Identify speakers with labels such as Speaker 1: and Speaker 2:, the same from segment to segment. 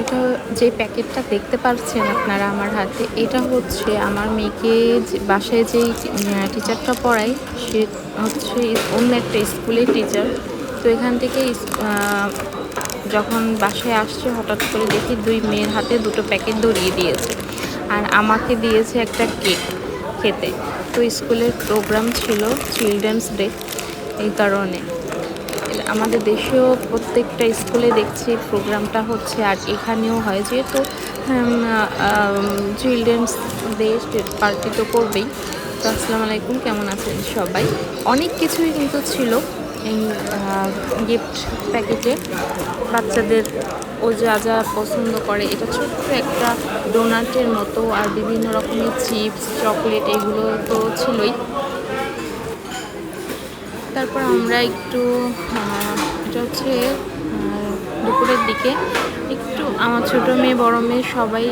Speaker 1: এটা যে প্যাকেটটা দেখতে পাচ্ছেন আপনারা আমার হাতে, এটা হচ্ছে আমার মেয়েকে বাসায় যেই টিচারটা পড়ায়, সে হচ্ছে অন্য একটা স্কুলের টিচার তো এখান থেকে যখন বাসায় আসছে, হঠাৎ করে দেখি দুই মেয়ের হাতে দুটো প্যাকেট ধরিয়ে দিয়েছে আর আমাকে দিয়েছে একটা কেক খেতে। তো স্কুলের প্রোগ্রাম ছিল চিলড্রেন্স ডে এই কারণে। আমাদের দেশেও প্রত্যেকটা স্কুলে দেখছি প্রোগ্রামটা হচ্ছে, আর এখানেও হয় যেহেতু চিলড্রেন্স ডে পার্টি তো করবেই। তো আসসালামু আলাইকুম, কেমন আছেন সবাই? অনেক কিছুই কিন্তু ছিল এই গিফট প্যাকেটে বাচ্চাদের ও যা যা পছন্দ করে, এটা ছোট্ট একটা ডোনাটের মতো, আর বিভিন্ন রকমের চিপস চকলেট এগুলো তো তারপর আমরা একটু এটা হচ্ছে দুপুরের দিকে একটু আমার ছোটো মেয়ে, বড় মেয়ে সবাই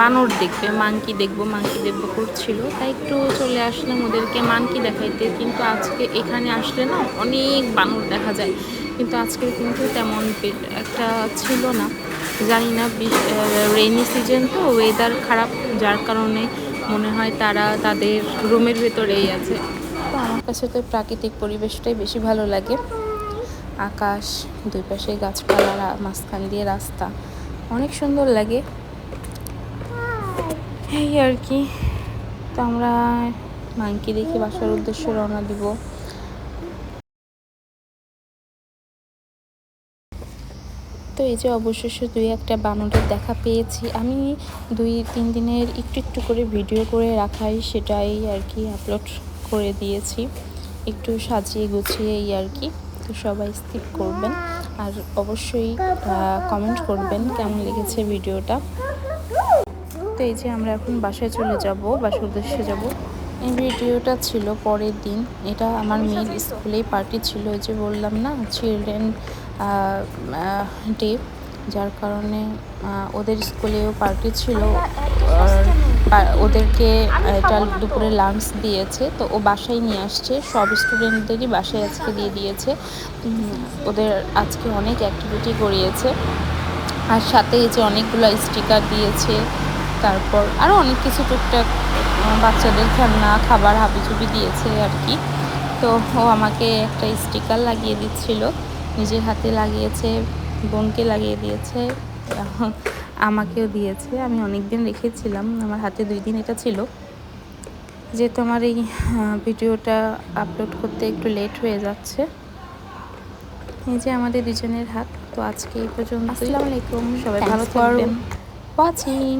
Speaker 1: বানর দেখবে মাংকি দেখব মাংকি দেখব করছিল। তাই একটু চলে আসলাম ওদেরকে মাংকি দেখাইতে, কিন্তু আজকে এখানে আসলে না অনেক বানর দেখা যায়। কিন্তু আজকে কিন্তু তেমন একটা ছিল না। জানি না রেইনি সিজন তো ওয়েদার খারাপ, যার কারণে মনে হয় তারা তাদের রুমের ভেতরেই আছে। তো আমার কাছে তো প্রাকৃতিক পরিবেশটাই বেশি ভালো লাগে। আকাশ, দুই পাশে গাছপালা মাঝখান দিয়ে রাস্তা, অনেক সুন্দর লাগে। এই আর কি। তো আমরা মাংকি দেখে বাসার উদ্দেশ্যে রওনা দিব। তো এই যে অবশেষে দুই একটা বানরের দেখা পেয়েছি। আমি দুই তিন দিনের একটু একটু করে ভিডিও করে রাখাই, সেটাই আর কি আপলোড করে দিয়েছি। একটু সাজিয়ে গুছিয়ে এই আর কি। তো সবাই স্কিপ করবেন। আর অবশ্যই কমেন্ট করবেন কেমন লেগেছে ভিডিওটা। তো এই যে আমরা এখন বাসায় চলে যাব, বাসার উদ্দেশ্যে যাব। এই ভিডিওটা ছিল পরের দিন। এটা আমার মেয়ের স্কুলেই পার্টি ছিল। যে বললাম না চিলড্রেন ডে যার কারণে ওদের স্কুলেও পার্টি ছিল। আর ওদেরকে এটা দুপুরে লাঞ্চ দিয়েছে, তো ও বাসায় নিয়ে আসছে। সব স্টুডেন্টদেরই বাসায় আজকে দিয়ে দিয়েছে। ওদের আজকে অনেক অ্যাক্টিভিটি করিয়েছে আর সাথে এই যে অনেকগুলো স্টিকার দিয়েছে, তারপর আরও অনেক কিছু টুকটাক বাচ্চাদের খেলনা, খাবার, হাবিজুবি দিয়েছে আর কি। তো ও আমাকে একটা স্টিকার লাগিয়ে দিচ্ছিল। নিজের হাতে লাগিয়েছে, বোনকে লাগিয়ে দিয়েছে। আমাকেও দিয়েছে। আমি অনেক দিন রেখেছিলাম আমার হাতে দুই দিন এটা ছিল। যেহেতু আমার এই ভিডিওটা আপলোড করতে একটু লেট হয়ে যাচ্ছে। এই যে আমাদের দুজনের হাত তো আজকে এই পর্যন্ত আসসালামু আলাইকুম। সবাই ভালো থাকবেন। ওয়াচিং